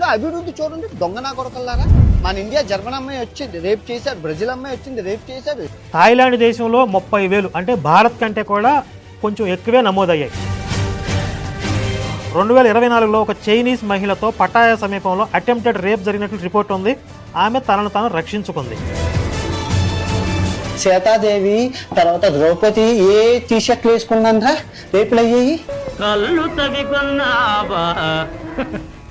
Thailand అభివృద్ధి చూడండి. దొంగ నా కొడకల్లారా? మన ఇండియా జర్మన్ అమ్మాయి వచ్చింది రేప్ చేశారు బ్రెజిల్ అమ్మాయి వచ్చింది రేప్ చేశారు. థాయిలాండ్ దేశంలో ముప్పై వేలు అంటే భారత్ కంటే కూడా కొంచెం ఎక్కువే నమోదయ్యాయి. రెండు వేల ఇరవై నాలుగులో ఒక చైనీస్ మహిళతో పటాయా సమీపంలో అటెంప్టెడ్ రేప్ జరిగినట్లు రిపోర్ట్ ఉంది. ఆమె తనను తాను రక్షించుకుంది. సీతాదేవి తర్వాత ద్రౌపది ఏ టీ షర్ట్లు వేసుకున్నారా రేపులు అయ్యాయి కళ్ళు తవికొన్నావా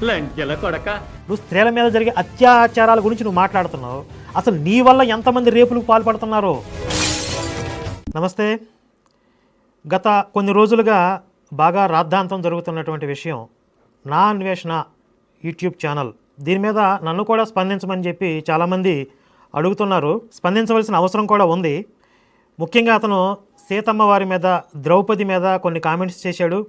లంకెల కొడక. నువ్వు స్త్రీల మీద జరిగే అత్యాచారాల గురించి నువ్వు మాట్లాడుతున్నావు. అసలు నీ వల్ల ఎంతమంది రేపులకు పాల్పడుతున్నారు? నమస్తే. గత కొన్ని రోజులుగా బాగా రాద్ధాంతం జరుగుతున్నటువంటి విషయం నా అన్వేషణ యూట్యూబ్ ఛానల్. దీని మీద నన్ను కూడా స్పందించమని చెప్పి చాలామంది అడుగుతున్నారు. స్పందించవలసిన అవసరం కూడా ఉంది. ముఖ్యంగా అతను సీతమ్మ వారి మీద ద్రౌపది మీద కొన్ని కామెంట్స్ చేశాడు.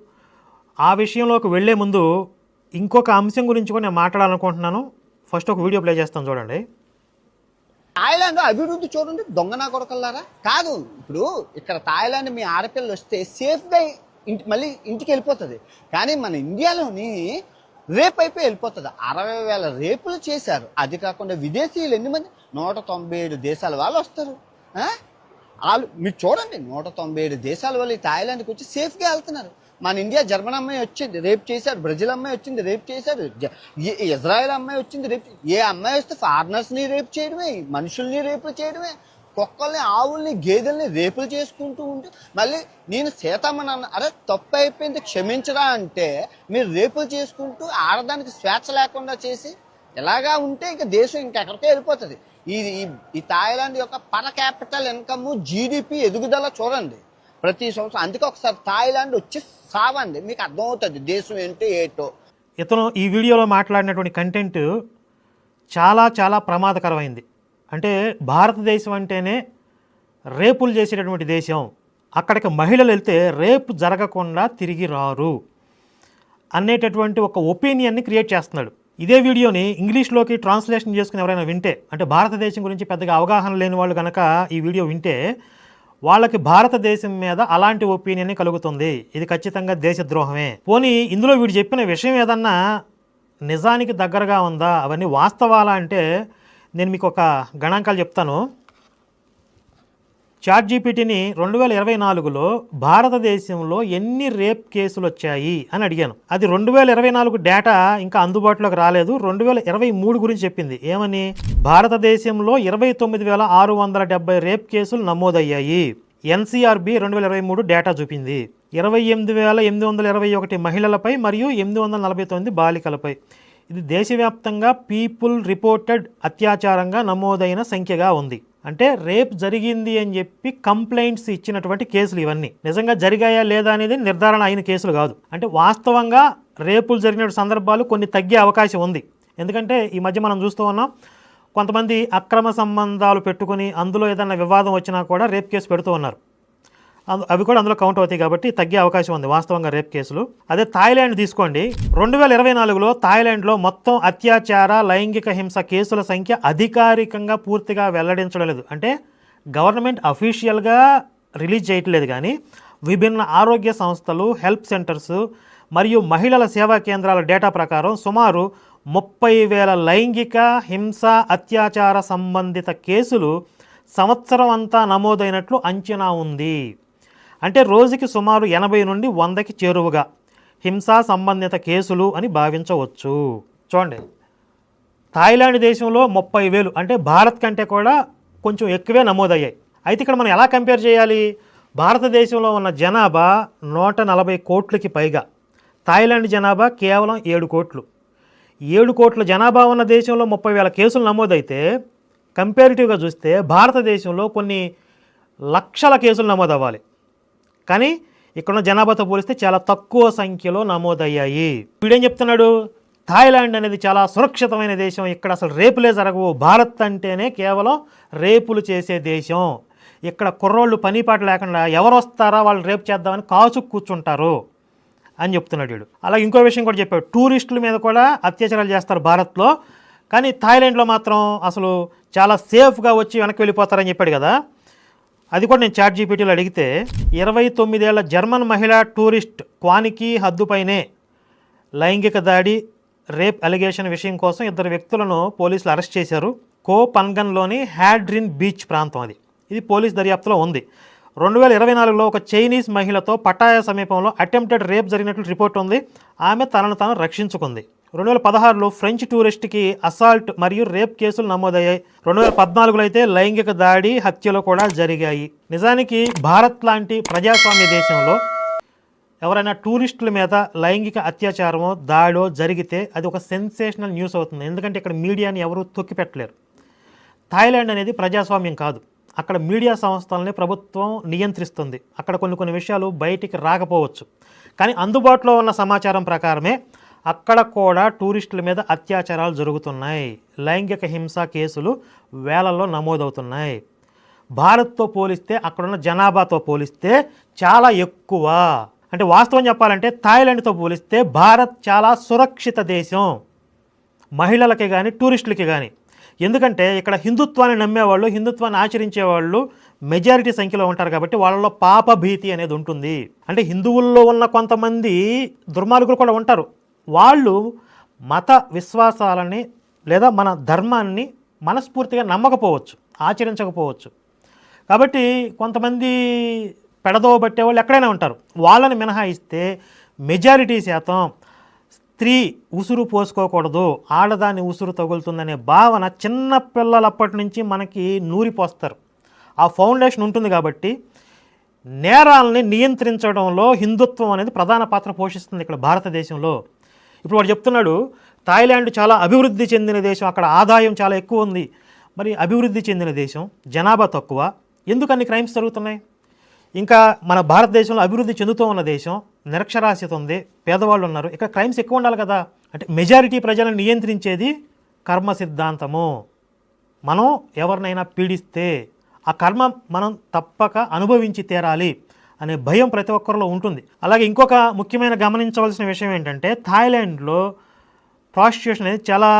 ఆ విషయంలోకి వెళ్ళే ముందు ఇంకొక అంశం గురించి కూడా నేను మాట్లాడాలనుకుంటున్నాను. ఫస్ట్ ఒక వీడియో ప్లే చేస్తాను చూడండి. థాయిలాండ్ అభివృద్ధి చూడండి దొంగన నా కొడకల్లారా? కాదు ఇప్పుడు ఇక్కడ థాయిలాండ్ మీ ఆడపిల్లలు వస్తే సేఫ్గా ఇంటి మళ్ళీ ఇంటికి వెళ్ళిపోతుంది. కానీ మన ఇండియాలోని రేప్ అయిపోయి వెళ్ళిపోతుంది. అరవై వేల రేపులు చేశారు. అది కాకుండా విదేశీయులు ఎన్ని మంది? నూట తొంభై ఏడు దేశాల వాళ్ళు వస్తారు. వాళ్ళు మీరు చూడండి నూట తొంభై ఏడు దేశాల వాళ్ళు ఈ థాయిలాండ్కి వచ్చి సేఫ్గా వెళ్తున్నారు. మన ఇండియా జర్మన్ అమ్మాయి వచ్చింది రేప్ చేశారు బ్రెజిల్ అమ్మాయి వచ్చింది రేప్ చేశారు ఇజ్రాయెల్ అమ్మాయి వచ్చింది రేప్ ఏ అమ్మాయి వస్తే ఫారినర్స్ని రేప్ చేయడమే మనుషుల్ని రేపులు చేయడమే కుక్కల్ని ఆవుల్ని గేదెల్ని రేపులు చేసుకుంటూ ఉంటే మళ్ళీ నేను సీతమ్మని అన్న అరే తప్పు అయిపోయింది క్షమించరా అంటే మీరు రేపులు చేసుకుంటూ ఆడదానికి స్వేచ్ఛ లేకుండా చేసి ఇలాగా ఉంటే ఇంకా దేశం ఇంకెక్కడికే వెళ్ళిపోతుంది. ఈ ఈ- ఈ థాయిలాండ్ యొక్క పర్ క్యాపిటల్ ఇన్కమ్ జీడిపి ఎదుగుదల చూడండి. ప్రతి సంవత్సరం. అందుకే ఒకసారి థాయిలాండ్ వచ్చి సావండి మీకు అర్థమవుతుంది దేశం ఏంటో ఏటో. ఇతను ఈ వీడియోలో మాట్లాడినటువంటి కంటెంట్ చాలా చాలా ప్రమాదకరమైంది. అంటే భారతదేశం అంటేనే రేపులు చేసేటటువంటి దేశం. అక్కడికి మహిళలు వెళ్తే రేపు జరగకుండా తిరిగి రారు అనేటటువంటి ఒక ఒపీనియన్ని క్రియేట్ చేస్తున్నాడు. ఇదే వీడియోని ఇంగ్లీష్లోకి ట్రాన్స్లేషన్ చేసుకుని ఎవరైనా వింటే అంటే భారతదేశం గురించి పెద్దగా అవగాహన లేని వాళ్ళు కనుక ఈ వీడియో వింటే వాళ్ళకి భారతదేశం మీద అలాంటి ఒపీనియన్ కలుగుతుంది. ఇది ఖచ్చితంగా దేశద్రోహమే. పోనీ ఇందులో వీడు చెప్పిన విషయం ఏదన్నా నిజానికి దగ్గరగా ఉందా? అవన్నీ వాస్తవాలా అంటే నేను మీకు ఒక గణాంకాలు చెప్తాను. చాట్ జీపీటీని రెండు వేల ఇరవై నాలుగులో భారతదేశంలో ఎన్ని రేప్ కేసులు వచ్చాయి అని అడిగాను. అది రెండు వేల ఇరవై నాలుగు డేటా ఇంకా అందుబాటులోకి రాలేదు. రెండు వేల ఇరవై మూడు గురించి చెప్పింది. ఏమని? భారతదేశంలో ఇరవై తొమ్మిది వేల ఆరు వందల డెబ్బై రేప్ కేసులు నమోదయ్యాయి. ఎన్సీఆర్బి రెండు వేల ఇరవై మూడు డేటా చూపింది. ఇరవై ఎనిమిది వేల ఎనిమిది వందల ఇరవై ఒకటి మహిళలపై మరియు ఎనిమిది వందల నలభై తొమ్మిది బాలికలపై. ఇది దేశవ్యాప్తంగా పీపుల్ రిపోర్టెడ్ అత్యాచారంగా నమోదైన సంఖ్యగా ఉంది. అంటే రేప్ జరిగింది అని చెప్పి కంప్లైంట్స్ ఇచ్చినటువంటి కేసులు ఇవన్నీ. నిజంగా జరిగాయా లేదా అనేది నిర్ధారణ అయిన కేసులు కాదు. అంటే వాస్తవంగా రేపులు జరిగిన సందర్భాలు కొన్ని తగ్గే అవకాశం ఉంది. ఎందుకంటే ఈ మధ్య మనం చూస్తూ ఉన్నాం కొంతమంది అక్రమ సంబంధాలు పెట్టుకుని అందులో ఏదైనా వివాదం వచ్చినా కూడా రేప్ కేసు పెడుతూ ఉన్నారు. అవి కూడా అందులో కౌంట్ అవుతాయి కాబట్టి తగ్గే అవకాశం ఉంది వాస్తవంగా రేప్ కేసులు. అదే థాయిలాండ్ తీసుకోండి. రెండు వేల ఇరవై నాలుగులో థాయిలాండ్లో మొత్తం అత్యాచార లైంగిక హింస కేసుల సంఖ్య అధికారికంగా పూర్తిగా వెల్లడించడం లేదు. అంటే గవర్నమెంట్ అఫీషియల్గా రిలీజ్ చేయట్లేదు కానీ విభిన్న ఆరోగ్య సంస్థలు హెల్ప్ సెంటర్స్ మరియు మహిళల సేవా కేంద్రాల డేటా ప్రకారం సుమారు ముప్పై వేల లైంగిక హింస అత్యాచార సంబంధిత కేసులు సంవత్సరం అంతా నమోదైనట్లు అంచనా ఉంది. అంటే రోజుకి సుమారు ఎనభై నుండి వందకి చేరువగా హింసా సంబంధిత కేసులు అని భావించవచ్చు. చూడండి. థాయిలాండ్ దేశంలో ముప్పై వేలు అంటే భారత్ కంటే కూడా కొంచెం ఎక్కువే నమోదయ్యాయి. అయితే ఇక్కడ మనం ఎలా కంపేర్ చేయాలి? భారతదేశంలో ఉన్న జనాభా నూట నలభై కోట్లకి పైగా. థాయిలాండ్ జనాభా కేవలం ఏడు కోట్లు. ఏడు కోట్ల జనాభా ఉన్న దేశంలో ముప్పై వేల కేసులు నమోదైతే కంపారిటివ్గా చూస్తే భారతదేశంలో కొన్ని లక్షల కేసులు నమోదవ్వాలి. కానీ ఇక్కడ జనాభాతో పోలిస్తే చాలా తక్కువ సంఖ్యలో నమోదయ్యాయి. వీడేం చెప్తున్నాడు? థాయిలాండ్ అనేది చాలా సురక్షితమైన దేశం. ఇక్కడ అసలు రేపులే జరగవు. భారత్ అంటేనే కేవలం రేపులు చేసే దేశం. ఇక్కడ కుర్రోళ్ళు పనిపాటు లేకుండా ఎవరు వస్తారా వాళ్ళు రేపు చేద్దామని కాచు కూర్చుంటారు అని చెప్తున్నాడు వీడు. అలాగే ఇంకో విషయం కూడా చెప్పాడు. టూరిస్టుల మీద కూడా అత్యాచారాలు చేస్తారు భారత్లో. కానీ థాయిలాండ్లో మాత్రం అసలు చాలా సేఫ్గా వచ్చి వెనక్కి వెళ్ళిపోతారని చెప్పాడు కదా. అది కూడా నేను చాట్ జీపీటీలో అడిగితే ఇరవై తొమ్మిదేళ్ళ జర్మన్ మహిళా టూరిస్ట్ క్వానికి హద్దుపైనే లైంగిక దాడి రేప్ అలిగేషన్ విషయం కోసం ఇద్దరు వ్యక్తులను పోలీసులు అరెస్ట్ చేశారు. కో పన్గన్లోని హ్యాడ్రిన్ బీచ్ ప్రాంతం అది. ఇది పోలీస్ దర్యాప్తులో ఉంది. రెండు వేల ఇరవై నాలుగులో ఒక చైనీస్ మహిళతో పటాయా సమీపంలో అటెంప్టెడ్ రేప్ జరిగినట్లు రిపోర్ట్ ఉంది. ఆమె తనను తాను రక్షించుకుంది. రెండు వేల పదహారులో ఫ్రెంచ్ టూరిస్ట్కి అసాల్ట్ మరియు రేప్ కేసులు నమోదయ్యాయి. రెండు వేల పద్నాలుగులో అయితే లైంగిక దాడి హత్యలు కూడా జరిగాయి. నిజానికి భారత్ లాంటి ప్రజాస్వామ్య దేశంలో ఎవరైనా టూరిస్టుల మీద లైంగిక అత్యాచారమో దాడో జరిగితే అది ఒక సెన్సేషనల్ న్యూస్ అవుతుంది. ఎందుకంటే ఇక్కడ మీడియాని ఎవరూ తొక్కిపెట్టలేరు. థాయిలాండ్ అనేది ప్రజాస్వామ్యం కాదు. అక్కడ మీడియా సంస్థలని ప్రభుత్వం నియంత్రిస్తుంది. అక్కడ కొన్ని కొన్ని విషయాలు బయటికి రాకపోవచ్చు. కానీ అందుబాటులో ఉన్న సమాచారం ప్రకారమే అక్కడ కూడా టూరిస్టుల మీద అత్యాచారాలు జరుగుతున్నాయి. లైంగిక హింస కేసులు వేలల్లో నమోదవుతున్నాయి. భారత్తో పోలిస్తే అక్కడున్న జనాభాతో పోలిస్తే చాలా ఎక్కువ. అంటే వాస్తవం చెప్పాలంటే థాయిలాండ్తో పోలిస్తే భారత్ చాలా సురక్షిత దేశం. మహిళలకి కానీ టూరిస్టులకి కానీ ఎందుకంటే ఇక్కడ హిందుత్వాన్ని నమ్మేవాళ్ళు హిందుత్వాన్ని ఆచరించేవాళ్ళు మెజారిటీ సంఖ్యలో ఉంటారు కాబట్టి వాళ్ళలో పాప భీతి అనేది ఉంటుంది. అంటే హిందువుల్లో ఉన్న కొంతమంది దుర్మార్గులు కూడా ఉంటారు. వాళ్ళు మత విశ్వాసాలని లేదా మన ధర్మాన్ని మనస్ఫూర్తిగా నమ్మకపోవచ్చు ఆచరించకపోవచ్చు. కాబట్టి కొంతమంది పెడదోవ పట్టేవాళ్ళు ఎక్కడైనా ఉంటారు. వాళ్ళని మినహాయిస్తే మెజారిటీ శాతం స్త్రీ ఉసురు పోసుకోకూడదు ఆడదాని ఉసురు తగులుతుందనే భావన చిన్న పిల్లలప్పటి నుంచి మనకి నూరిపోస్తారు. ఆ ఫౌండేషన్ ఉంటుంది కాబట్టి నేరాలని నియంత్రించడంలో హిందుత్వం అనేది ప్రధాన పాత్ర పోషిస్తుంది ఇక్కడ భారతదేశంలో. ఇప్పుడు వాడు చెప్తున్నాడు థాయిలాండ్ చాలా అభివృద్ధి చెందిన దేశం అక్కడ ఆదాయం చాలా ఎక్కువ ఉంది. మరి అభివృద్ధి చెందిన దేశం జనాభా తక్కువ. ఎందుకు అన్ని క్రైమ్స్ జరుగుతున్నాయి? ఇంకా మన భారతదేశంలో అభివృద్ధి చెందుతూ ఉన్న దేశం నిరక్షరాస్యత ఉంది పేదవాళ్ళు ఉన్నారు. ఇక్కడ క్రైమ్స్ ఎక్కువ ఉండాలి కదా. అంటే మెజారిటీ ప్రజలను నియంత్రించేది కర్మ సిద్ధాంతము. మనం ఎవరినైనా పీడిస్తే ఆ కర్మ మనం తప్పక అనుభవించి తీరాలి. అనే భయం ప్రతి ఒక్కరిలో ఉంటుంది. అలాగే ఇంకొక ముఖ్యమైన గమనించవలసిన విషయం ఏంటంటే థాయిలాండ్లో ప్రాస్టిట్యూషన్ అనేది చాలా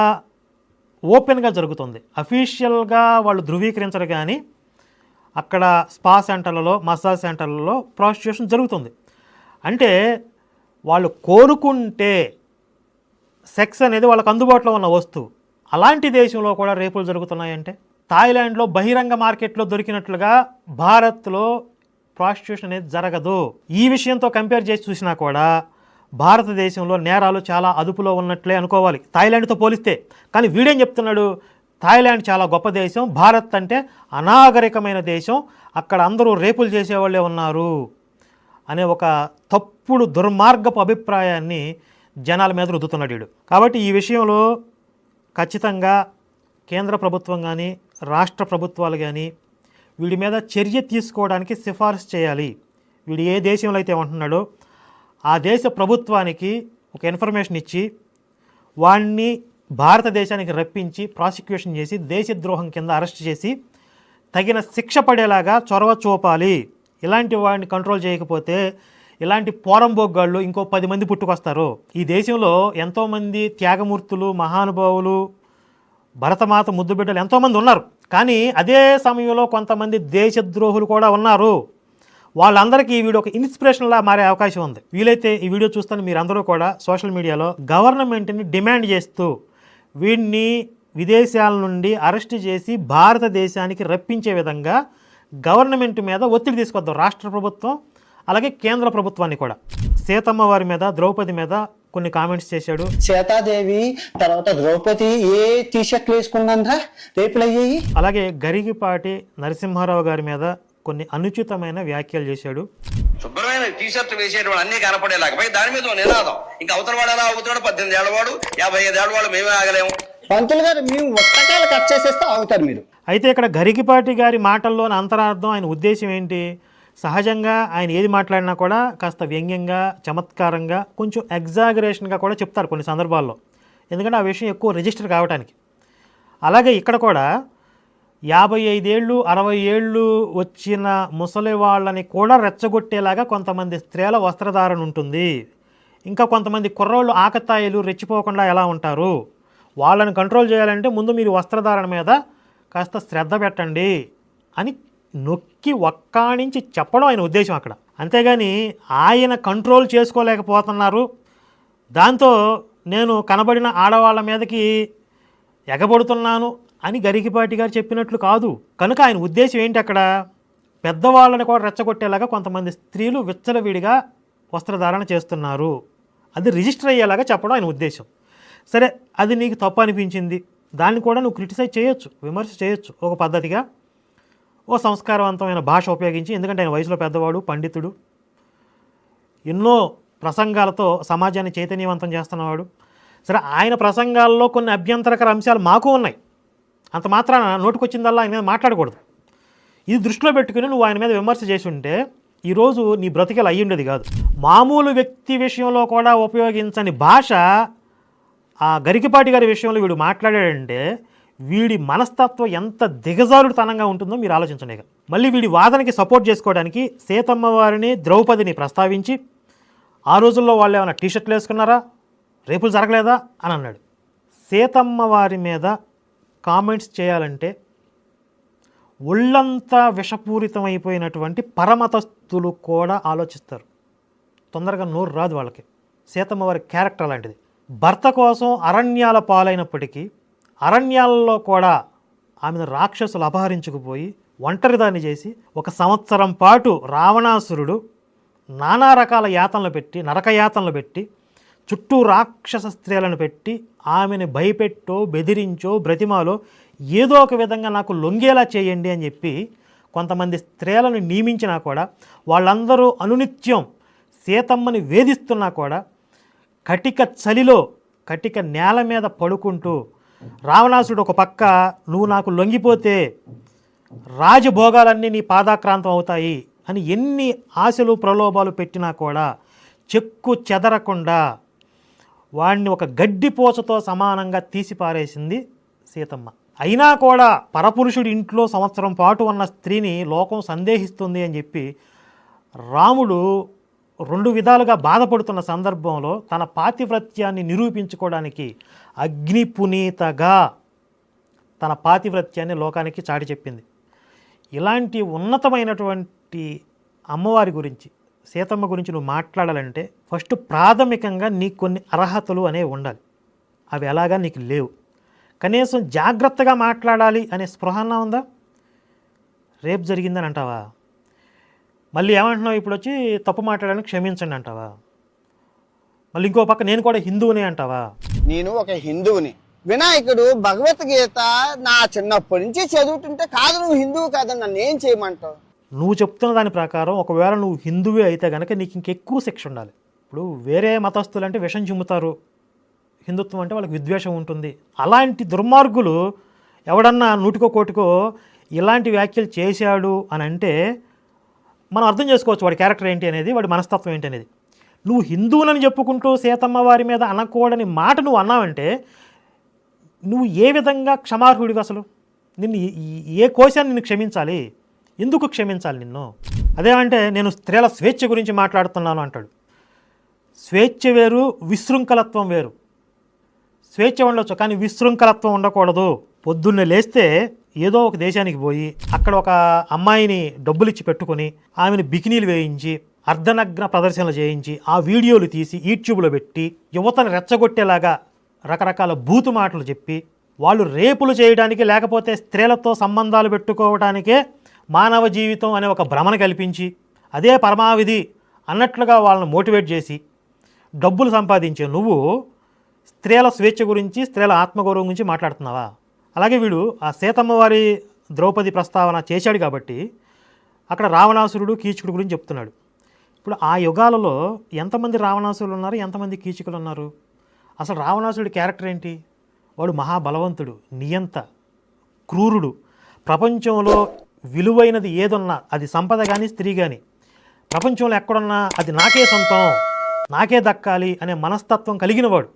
ఓపెన్గా జరుగుతుంది. అఫీషియల్గా వాళ్ళు ధృవీకరించరు కానీ అక్కడ స్పా సెంటర్లలో మసాజ్ సెంటర్లలో ప్రాస్టిట్యూషన్ జరుగుతుంది. అంటే వాళ్ళు కోరుకుంటే సెక్స్ అనేది వాళ్ళకి అందుబాటులో ఉన్న వస్తువు. అలాంటి దేశంలో కూడా రేపులు జరుగుతున్నాయంటే థాయిలాండ్లో బహిరంగ మార్కెట్లో దొరికినట్లుగా భారత్లో ప్రాస్టిట్యూషన్ అనేది జరగదు. ఈ విషయంతో కంపేర్ చేసి చూసినా కూడా భారతదేశంలో నేరాలు చాలా అదుపులో ఉన్నట్లే అనుకోవాలి. థాయిలాండ్తో పోలిస్తే. కానీ వీడేం చెప్తున్నాడు? థాయిలాండ్ చాలా గొప్ప దేశం. భారత్ అంటే అనాగరికమైన దేశం. అక్కడ అందరూ రేపులు చేసేవాళ్ళే ఉన్నారు అనే ఒక తప్పుడు దుర్మార్గపు అభిప్రాయాన్ని జనాల మీద రుద్దుతున్నాడు వీడు. కాబట్టి ఈ విషయంలో ఖచ్చితంగా కేంద్ర ప్రభుత్వం కానీ రాష్ట్ర ప్రభుత్వాలు కానీ వీడి మీద చర్య తీసుకోవడానికి సిఫార్సు చేయాలి. వీడు ఏ దేశంలో అయితే ఉంటున్నాడో ఆ దేశ ప్రభుత్వానికి ఒక ఇన్ఫర్మేషన్ ఇచ్చి వాడిని భారతదేశానికి రప్పించి ప్రాసిక్యూషన్ చేసి దేశద్రోహం కింద అరెస్ట్ చేసి తగిన శిక్ష పడేలాగా చొరవ చూపాలి. ఇలాంటి వాడిని కంట్రోల్ చేయకపోతే ఇలాంటి పోరంబోగ్గాళ్ళు ఇంకో పది మంది పుట్టుకొస్తారు. ఈ దేశంలో ఎంతోమంది త్యాగమూర్తులు మహానుభావులు భరతమాత ముద్దు బిడ్డలు ఎంతోమంది ఉన్నారు. కానీ అదే సమయంలో కొంతమంది దేశద్రోహులు కూడా ఉన్నారు. వాళ్ళందరికీ ఈ వీడియో ఒక ఇన్స్పిరేషన్లా మారే అవకాశం ఉంది. వీలైతే ఈ వీడియో చూస్తాను మీరందరూ కూడా సోషల్ మీడియాలో గవర్నమెంట్ని డిమాండ్ చేస్తూ వీడిని విదేశాల నుండి అరెస్ట్ చేసి భారతదేశానికి రప్పించే విధంగా గవర్నమెంట్ మీద ఒత్తిడి తీసుకొద్దాం. రాష్ట్ర ప్రభుత్వం అలాగే కేంద్ర ప్రభుత్వాన్ని కూడా. సీతమ్మ వారి మీద ద్రౌపది మీద కొన్ని కామెంట్స్ చేశాడు. సీతాదేవి తర్వాత ద్రౌపది ఏ టీ షర్ట్లు వేసుకున్నారా రేపులు అయ్యాయి? అలాగే గరిగిపాటి నరసింహారావు గారి మీద కొన్ని అనుచితమైన వ్యాఖ్యలు చేశాడు. శుభ్రమైన టీ షర్ట్ వేసేటువంటి అన్ని కనపడేలాగా. పై దాని మీద నినాదం. ఇంకా అవతల వాడు ఎలా అవుతాడు పద్దెనిమిది ఏళ్ళవాడు యాభై ఐదు ఏళ్ళవాడు మేమే ఆగలేము. పంతులు గారు మేము ఒక్కకాయలు కట్ చేసేస్తే అవుతారు మీరు. అయితే ఇక్కడ గరికిపాటి గారి మాటల్లోని అంతరార్థం ఆయన ఉద్దేశం ఏంటి? సహజంగా ఆయన ఏది మాట్లాడినా కూడా కాస్త వ్యంగ్యంగా చమత్కారంగా కొంచెం ఎగ్జాగరేషన్గా కూడా చెప్తారు కొన్ని సందర్భాల్లో. ఎందుకంటే ఆ విషయం ఎక్కువ రిజిస్టర్ కావడానికి అలాగే ఇక్కడ కూడా యాభై ఐదేళ్ళు అరవై ఏళ్ళు వచ్చిన ముసలి వాళ్ళని కూడా రెచ్చగొట్టేలాగా కొంతమంది స్త్రీల వస్త్రధారణ ఉంటుంది. ఇంకా కొంతమంది కుర్రోళ్ళు ఆకతాయిలు రెచ్చిపోకుండా ఎలా ఉంటారు? వాళ్ళని కంట్రోల్ చేయాలంటే ముందు మీరు వస్త్రధారణ మీద కాస్త శ్రద్ధ పెట్టండి అని నొక్కి ఒక్కాణించి చెప్పడం ఆయన ఉద్దేశం అక్కడ. అంతేగాని ఆయన కంట్రోల్ చేసుకోలేకపోతున్నారు. దాంతో నేను కనబడిన ఆడవాళ్ళ మీదకి ఎగబడుతున్నాను అని గరికిపాటి గారు చెప్పినట్లు కాదు. కనుక ఆయన ఉద్దేశం ఏంటి అక్కడ? పెద్దవాళ్ళని కూడా రెచ్చగొట్టేలాగా కొంతమంది స్త్రీలు విచ్చలవిడిగా వస్త్రధారణ చేస్తున్నారు. అది రిజిస్టర్ అయ్యేలాగా చెప్పడం ఆయన ఉద్దేశం. సరే అది నీకు తప్పు అనిపించింది. దాన్ని కూడా నువ్వు క్రిటిసైజ్ చేయొచ్చు విమర్శ చేయొచ్చు ఒక పద్ధతిగా. ఓ సంస్కారవంతమైన భాష ఉపయోగించి ఎందుకంటే ఆయన వయసులో పెద్దవాడు పండితుడు ఎన్నో ప్రసంగాలతో సమాజాన్ని చైతన్యవంతం చేస్తున్నవాడు. సరే ఆయన ప్రసంగాల్లో కొన్ని అభ్యంతరకర అంశాలు మాకు ఉన్నాయి. అంత మాత్రాన నోటుకొచ్చిందల్లా ఆయన మీద మాట్లాడకూడదు. ఇది దృష్టిలో పెట్టుకుని నువ్వు ఆయన మీద విమర్శ చేసి ఉంటే ఈరోజు నీ బ్రతికలు అయ్యి ఉండేది కాదు. మామూలు వ్యక్తి విషయంలో కూడా ఉపయోగించని భాష ఆ గరికిపాటి గారి విషయంలో వీడు మాట్లాడాడంటే వీడి మనస్తత్వం ఎంత దిగజారుడుతనంగా ఉంటుందో మీరు ఆలోచించండి మళ్ళీ వీడి వాదనకి సపోర్ట్ చేసుకోవడానికి సీతమ్మ వారిని ద్రౌపదిని ప్రస్తావించి ఆ రోజుల్లో వాళ్ళు ఏమైనా టీషర్ట్లు వేసుకున్నారా? రేపులు జరగలేదా? అని అన్నాడు. సీతమ్మ వారి మీద కామెంట్స్ చేయాలంటే ఒళ్ళంతా విషపూరితమైపోయినటువంటి పరమతస్తులు కూడా ఆలోచిస్తారు. తొందరగా నోరు రాదు వాళ్ళకి. సీతమ్మ వారి క్యారెక్టర్ లాంటిది భర్త కోసం అరణ్యాల పాలైనప్పటికీ అరణ్యాలలో కూడా ఆమెను రాక్షసులు అపహరించుకుపోయి ఒంటరిదాన్ని చేసి ఒక సంవత్సరం పాటు రావణాసురుడు నానా రకాల యాతనలు పెట్టి నరకయాతనలు పెట్టి చుట్టూ రాక్షస స్త్రీలను పెట్టి ఆమెను భయపెట్టో బెదిరించో బ్రతిమాలో ఏదో ఒక విధంగా నాకు లొంగేలా చేయండి అని చెప్పి కొంతమంది స్త్రీలను నియమించినా కూడా వాళ్ళందరూ అనునిత్యం సీతమ్మని వేధిస్తున్నా కూడా కటిక చలిలో కటిక నేల మీద పడుకుంటూ రావణాసుడు ఒక పక్క నువ్వు నాకు లొంగిపోతే రాజభోగాలన్నీ నీ పాదాక్రాంతం అవుతాయి అని ఎన్ని ఆశలు ప్రలోభాలు పెట్టినా కూడా చెక్కు చెదరకుండా వాడిని ఒక గడ్డిపోచతో సమానంగా తీసిపారేసింది సీతమ్మ. అయినా కూడా పరపురుషుడి ఇంట్లో సంవత్సరం పాటు ఉన్న స్త్రీని లోకం సందేహిస్తుంది అని చెప్పి రాముడు రెండు విధాలుగా బాధపడుతున్న సందర్భంలో తన పాతివ్రత్యాన్ని నిరూపించుకోవడానికి అగ్ని పునీతగా తన పాతివ్రత్యాన్ని లోకానికి చాటి చెప్పింది. ఇలాంటి ఉన్నతమైనటువంటి అమ్మవారి గురించి సీతమ్మ గురించి నువ్వు మాట్లాడాలంటే ఫస్ట్ ప్రాథమికంగా నీకు కొన్ని అర్హతలు అనేవి ఉండాలి. అవి ఎలాగా నీకు లేవు. కనీసం జాగ్రత్తగా మాట్లాడాలి అనే స్పృహన ఉందా? రేపు జరిగిందని అంటావా? మళ్ళీ ఏమంటున్నావు? ఇప్పుడు వచ్చి తప్పు మాట్లాడడానికి క్షమించండి అంటావా? మళ్ళీ ఇంకో పక్క నేను కూడా హిందువునే అంటావా? నేను ఒక హిందువుని. వినాయకుడు భగవద్గీత నా చిన్నప్పటి నుంచి చదువుతుంటే కాదు నువ్వు హిందువు కాదని నన్ను ఏం చేయమంటావు? నువ్వు చెప్తున్న దాని ప్రకారం ఒకవేళ నువ్వు హిందువే అయితే కనుక నీకు ఇంకెక్కువ శిక్ష ఉండాలి. ఇప్పుడు వేరే మతస్థులు అంటే విషం చిమ్ముతారు. హిందుత్వం అంటే వాళ్ళకి విద్వేషం ఉంటుంది. అలాంటి దుర్మార్గులు ఎవడన్నా నూటికో కోటికో ఇలాంటి వ్యాఖ్యలు చేశాడు అని అంటే మనం అర్థం చేసుకోవచ్చు వాడి క్యారెక్టర్ ఏంటి అనేది వాడి మనస్తత్వం ఏంటి అనేది. నువ్వు హిందువునని చెప్పుకుంటూ సీతమ్మ వారి మీద అనకూడని మాట నువ్వు అన్నావంటే నువ్వు ఏ విధంగా క్షమార్హుడివి అసలు? నిన్ను ఏ కోశాన్ని నిన్ను క్షమించాలి? ఎందుకు క్షమించాలి నిన్ను? అదేమంటే నేను స్త్రీల స్వేచ్ఛ గురించి మాట్లాడుతున్నాను అంటాడు. స్వేచ్ఛ వేరు విశృంఖలత్వం వేరు. స్వేచ్ఛ ఉండొచ్చు కానీ విశృంఖలత్వం ఉండకూడదు. పొద్దున్నే లేస్తే ఏదో ఒక దేశానికి పోయి అక్కడ ఒక అమ్మాయిని డబ్బులు ఇచ్చి పెట్టుకొని ఆమెను బికినీలు వేయించి అర్ధనగ్న ప్రదర్శనలు చేయించి ఆ వీడియోలు తీసి యూట్యూబ్లో పెట్టి యువతను రెచ్చగొట్టేలాగా రకరకాల బూతు మాటలు చెప్పి వాళ్ళు రేపులు చేయడానికి లేకపోతే స్త్రీలతో సంబంధాలు పెట్టుకోవడానికే మానవ జీవితం అనే ఒక భ్రమణ కల్పించి అదే పరమావిధి అన్నట్లుగా వాళ్ళని మోటివేట్ చేసి డబ్బులు సంపాదించే నువ్వు స్త్రీల స్వేచ్ఛ గురించి స్త్రీల ఆత్మగౌరవం గురించి మాట్లాడుతున్నావా? అలాగే వీడు ఆ సీతమ్మవారి ద్రౌపది ప్రస్తావన చేశాడు కాబట్టి అక్కడ రావణాసురుడు కీచకుడు గురించి చెప్తున్నాడు. ఇప్పుడు ఆ యుగాలలో ఎంతమంది రావణాసురులు ఉన్నారు? ఎంతమంది కీచకులు ఉన్నారు? అసలు రావణాసురుడి క్యారెక్టర్ ఏంటి? వాడు మహాబలవంతుడు నియంత క్రూరుడు. ప్రపంచంలో విలువైనది ఏదున్నా అది సంపద కానీ స్త్రీ కానీ ప్రపంచంలో ఎక్కడున్నా అది నాకే సొంతం నాకే దక్కాలి అనే మనస్తత్వం కలిగినవాడు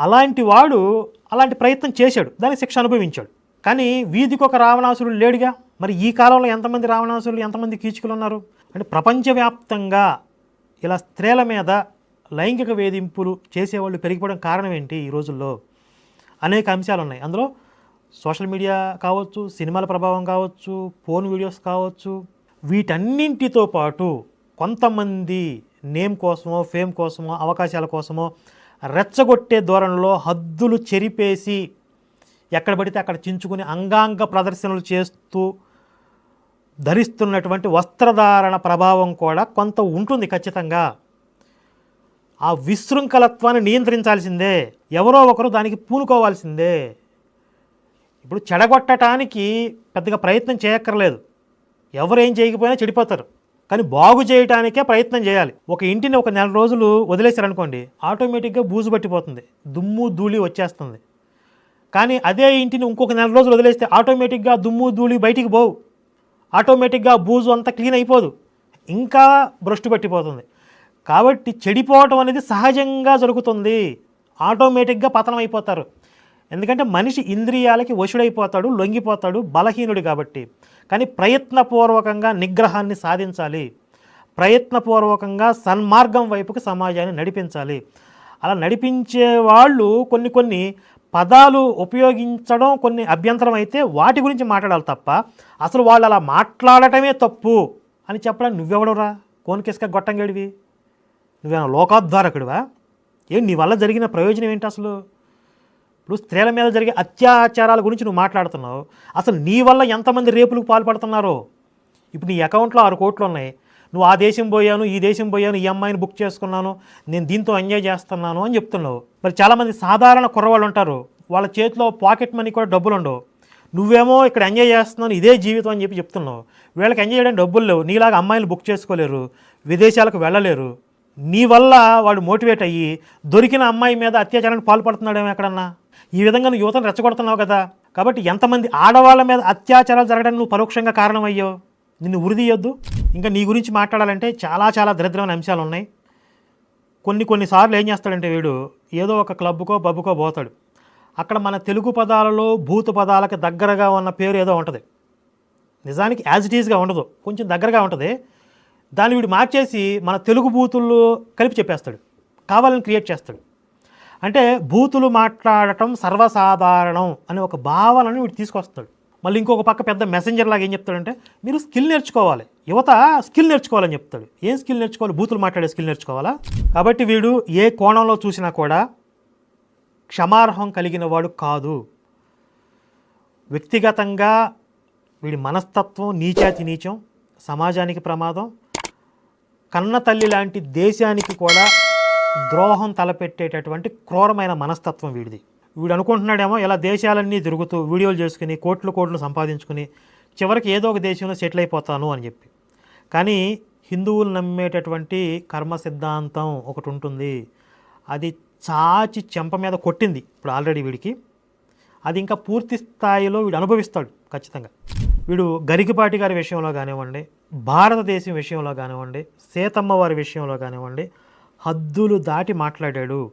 అలాంటి వాడు అలాంటి ప్రయత్నం చేశాడు. దానికి శిక్ష అనుభవించాడు. కానీ వీధికి ఒక రావణాసురుడు లేడుగా? మరి ఈ కాలంలో ఎంతమంది రావణాసురులు ఎంతమంది కీచుకులు ఉన్నారు? అంటే ప్రపంచవ్యాప్తంగా ఇలా స్త్రీల మీద లైంగిక వేధింపులు చేసేవాళ్ళు పెరిగిపోవడం కారణం ఏంటి ఈ రోజుల్లో? అనేక అంశాలు ఉన్నాయి. అందులో సోషల్ మీడియా కావచ్చు సినిమాల ప్రభావం కావచ్చు ఫోన్ వీడియోస్ కావచ్చు వీటన్నింటితో పాటు కొంతమంది నేమ్ కోసమో ఫేమ్ కోసమో అవకాశాల కోసమో రెచ్చగొట్టే ధోరణిలో హద్దులు చెరిపేసి ఎక్కడ పడితే అక్కడ చించుకుని అంగాంగ ప్రదర్శనలు చేస్తూ ధరిస్తున్నటువంటి వస్త్రధారణ ప్రభావం కూడా కొంత ఉంటుంది ఖచ్చితంగా. ఆ విశృంఖలత్వాన్ని నియంత్రించాల్సిందే. ఎవరో ఒకరు దానికి పూనుకోవాల్సిందే. ఇప్పుడు చెడగొట్టడానికి పెద్దగా ప్రయత్నం చేయక్కర్లేదు. ఎవరు ఏం చేయకపోయినా చెడిపోతారు. కానీ బాగు చేయటానికే ప్రయత్నం చేయాలి. ఒక ఇంటిని ఒక నెల రోజులు వదిలేశారనుకోండి ఆటోమేటిక్గా బూజు పట్టిపోతుంది దుమ్ము ధూళి వచ్చేస్తుంది. కానీ అదే ఇంటిని ఇంకొక నెల రోజులు వదిలేస్తే ఆటోమేటిక్గా దుమ్ము ధూళి బయటికి పోవు. ఆటోమేటిక్గా బూజు అంతా క్లీన్ అయిపోదు. ఇంకా భ్రష్టు పట్టిపోతుంది. కాబట్టి చెడిపోవటం అనేది సహజంగా జరుగుతుంది. ఆటోమేటిక్గా పతనం అయిపోతారు. ఎందుకంటే మనిషి ఇంద్రియాలకి వశుడైపోతాడు లొంగిపోతాడు బలహీనుడు కాబట్టి. కానీ ప్రయత్నపూర్వకంగా నిగ్రహాన్ని సాధించాలి. ప్రయత్నపూర్వకంగా సన్మార్గం వైపుకి సమాజాన్ని నడిపించాలి. అలా నడిపించే వాళ్ళు కొన్ని కొన్ని పదాలు ఉపయోగించడం కొన్ని అభ్యంతరం అయితే వాటి గురించి మాట్లాడాలి తప్ప అసలు వాళ్ళు అలా మాట్లాడటమే తప్పు అని చెప్పడానికి నువ్వెవడరా? కోనికేసుక గొట్టంగడివి? నువ్వేనా లోకాద్వారకుడివా ఏం నీ వల్ల జరిగిన ప్రయోజనం ఏంటి అసలు? ఇప్పుడు స్త్రీల మీద జరిగే అత్యాచారాల గురించి నువ్వు మాట్లాడుతున్నావు. అసలు నీ వల్ల ఎంతమంది రేపులకు పాల్పడుతున్నారో? ఇప్పుడు నీ అకౌంట్లో ఆరు కోట్లు ఉన్నాయి. నువ్వు ఆ దేశం పోయాను ఈ దేశం పోయాను ఈ అమ్మాయిని బుక్ చేసుకున్నాను నేను దీంతో ఎంజాయ్ చేస్తున్నాను అని చెప్తున్నావు. మరి చాలామంది సాధారణ కుర్రవాళ్ళు ఉంటారు. వాళ్ళ చేతిలో పాకెట్ మనీ కూడా డబ్బులు ఉండవు. నువ్వేమో ఇక్కడ ఎంజాయ్ చేస్తున్నాను ఇదే జీవితం అని చెప్పి చెప్తున్నావు. వీళ్ళకి ఎంజాయ్ చేయడానికి డబ్బులు లేవు. నీలాగా అమ్మాయిలు బుక్ చేసుకోలేరు విదేశాలకు వెళ్ళలేరు. నీ వల్ల వాడు మోటివేట్ అయ్యి దొరికిన అమ్మాయి మీద అత్యాచారానికి పాల్పడుతున్నాడేమో ఎక్కడన్నా? ఈ విధంగా నువ్వు యువతను రెచ్చగొడుతున్నావు కదా. కాబట్టి ఎంతమంది ఆడవాళ్ళ మీద అత్యాచారాలు జరగడానికి నువ్వు పరోక్షంగా కారణమయ్యో నిన్ను ఉరిదీయొద్దు ఇంకా నీ గురించి మాట్లాడాలంటే చాలా చాలా దరిద్రమైన అంశాలు ఉన్నాయి. కొన్ని కొన్నిసార్లు ఏం చేస్తాడంటే వీడు ఏదో ఒక క్లబ్కో పబ్కో పోతాడు. అక్కడ మన తెలుగు పదాలలో భూత పదాలకు దగ్గరగా ఉన్న పేరు ఏదో ఉంటుంది. నిజానికి యాజ్ ఇట్ ఈజ్గా ఉండదు. కొంచెం దగ్గరగా ఉంటుంది. దాన్ని వీడు మార్చేసి మన తెలుగు బూతుల్లో కలిపి చెప్పేస్తాడు. కావాలని క్రియేట్ చేస్తాడు. అంటే బూతులు మాట్లాడటం సర్వసాధారణం అనే ఒక భావనని వీడు తీసుకొస్తాడు. మళ్ళీ ఇంకొక పక్క పెద్ద మెసెంజర్ లాగా ఏం చెప్తాడంటే మీరు స్కిల్ నేర్చుకోవాలి. యువత స్కిల్ నేర్చుకోవాలని చెప్తాడు. ఏం స్కిల్ నేర్చుకోవాలి? బూతులు మాట్లాడే స్కిల్ నేర్చుకోవాలా? కాబట్టి వీడు ఏ కోణంలో చూసినా కూడా క్షమార్హం కలిగిన వాడు కాదు. వ్యక్తిగతంగా వీడి మనస్తత్వం నీచాతి నీచం సమాజానికి ప్రమాదం కన్న తల్లి లాంటి దేశానికి కూడా ద్రోహం తలపెట్టేటటువంటి క్రూరమైన మనస్తత్వం వీడిది. వీడు అనుకుంటున్నాడేమో ఇలా దేశాలన్నీ తిరుగుతూ వీడియోలు చేసుకుని కోట్లు కోట్లు సంపాదించుకుని చివరికి ఏదో ఒక దేశంలో సెటిల్ అయిపోతాను అని చెప్పి. కానీ హిందువులు నమ్మేటటువంటి కర్మ సిద్ధాంతం ఒకటి ఉంటుంది. అది చాచి చెంప మీద కొట్టింది ఇప్పుడు ఆల్రెడీ వీడికి. అది ఇంకా పూర్తి స్థాయిలో వీడు అనుభవిస్తాడు ఖచ్చితంగా. వీడు గరికిపాటి గారి విషయంలో కానివ్వండి భారతదేశం విషయంలో కానివ్వండి సీతమ్మ వారి విషయంలో కానివ్వండి హద్దులు దాటి మాట్లాడాడు.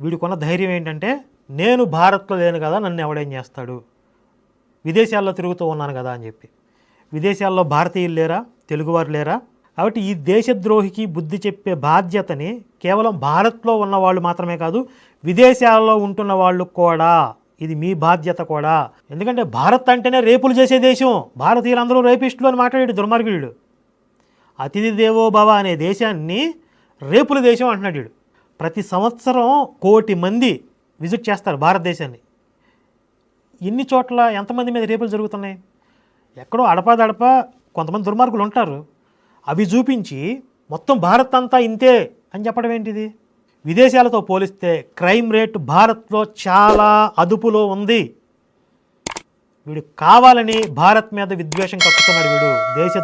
వీడికున్న ధైర్యం ఏంటంటే నేను భారత్లో లేను కదా నన్ను ఎవడేం చేస్తాడు? విదేశాల్లో తిరుగుతూ ఉన్నాను కదా అని చెప్పి. విదేశాల్లో భారతీయులు లేరా? తెలుగువారు లేరా? కాబట్టి ఈ దేశద్రోహికి బుద్ధి చెప్పే బాధ్యతని కేవలం భారత్లో ఉన్న వాళ్ళు మాత్రమే కాదు విదేశాల్లో ఉంటున్న వాళ్ళు కూడా. ఇది మీ బాధ్యత కూడా. ఎందుకంటే భారత్ అంటేనే రేపులు చేసే దేశం. భారతీయులందరూ రేపిస్టులు అని మాట్లాడాడు దుర్మార్గుడు. అతిథి దేవో భవ అనే దేశాన్ని రేపుల దేశం అంటున్నాడు వీడు ప్రతి సంవత్సరం కోటి మంది విజిట్ చేస్తారు భారతదేశాన్ని. ఎన్ని చోట్ల ఎంతమంది మీద రేపులు జరుగుతున్నాయి? ఎక్కడో అడపాదడప కొంతమంది దుర్మార్గులు ఉంటారు. అవి చూపించి మొత్తం భారత్ అంతా ఇంతే అని చెప్పడం ఏంటిది? విదేశాలతో పోలిస్తే క్రైమ్ రేట్ భారత్లో చాలా అదుపులో ఉంది. వీడు కావాలని భారత్ మీద విద్వేషం కక్కుతున్నాడు వీడు. దేశ